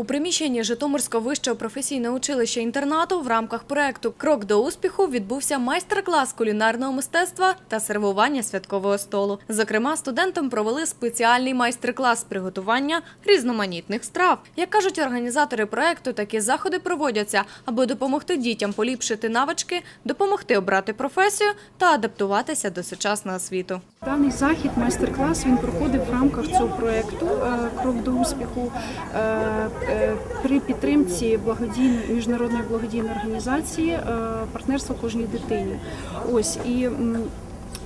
У приміщенні Житомирського вищого професійного училища інтернату в рамках проекту Крок до успіху відбувся майстер-клас кулінарного мистецтва та сервування святкового столу. Зокрема, студентам провели спеціальний майстер-клас приготування різноманітних страв. Як кажуть організатори проекту, такі заходи проводяться, аби допомогти дітям поліпшити навички, допомогти обрати професію та адаптуватися до сучасного світу. Даний захід, майстер-клас, він проходив в рамках цього проєкту е, Крок до успіху е, е, при підтримці благодійної міжнародної благодійної організації партнерство кожній дитині. Ось і.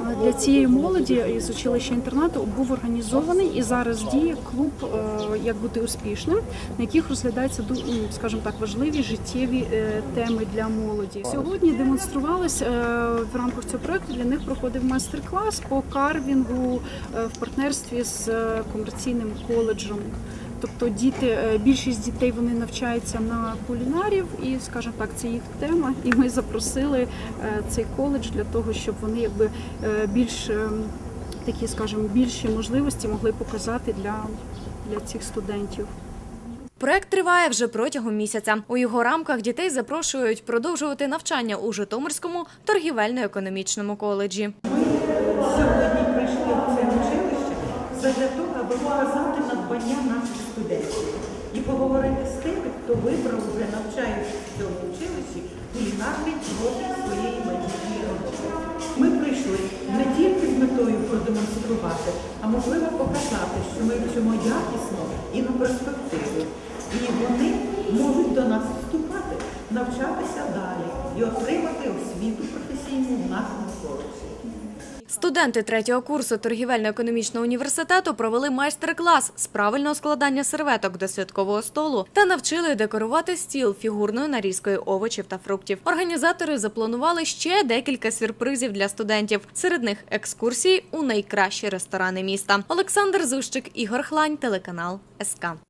М, Для цієї молоді із училища інтернату був організований і зараз діє клуб е, як бути успішним, на яких розглядаються скажімо так важливі життєві е, теми для молоді. Сьогодні демонструвалось е, в рамках цього проекту. Для них проходив майстер-клас по карвінгу е, в партнерстві з е, комерційним коледжем. Тобто діти, е, більшість дітей вони навчаються на кулінарів, і скажімо так, це їх тема. І ми запросили е, цей коледж для того, щоб вони якби е, більш такі, скажімо, більші можливості могли показати для, для цих студентів. Проект триває вже протягом місяця. У його рамках дітей запрошують продовжувати навчання у Житомирському торгівельно-економічному коледжі. Ми сьогодні прийшли в це училище задля того, аби показати надбання студентів і поговорити з тими, хто вибрав вже навчаючись в цьому училищі кулінарний профіль своєї майбутньої роботи. Ми прийшли не тільки з метою продемонструвати, а можливо показати, що ми вчимо якісно і на перспективу. І вони можуть до нас вступати, навчатися далі і отримати освіту професійну в нашому коледжі. Студенти третього курсу торгівельно-економічного університету провели майстер-клас з правильного складання серветок до святкового столу та навчили декорувати стіл фігурною нарізкою овочів та фруктів. Організатори запланували ще декілька сюрпризів для студентів. Серед них екскурсії у найкращі ресторани міста. Олександр Зущик, Ігор Хлань, телеканал СК.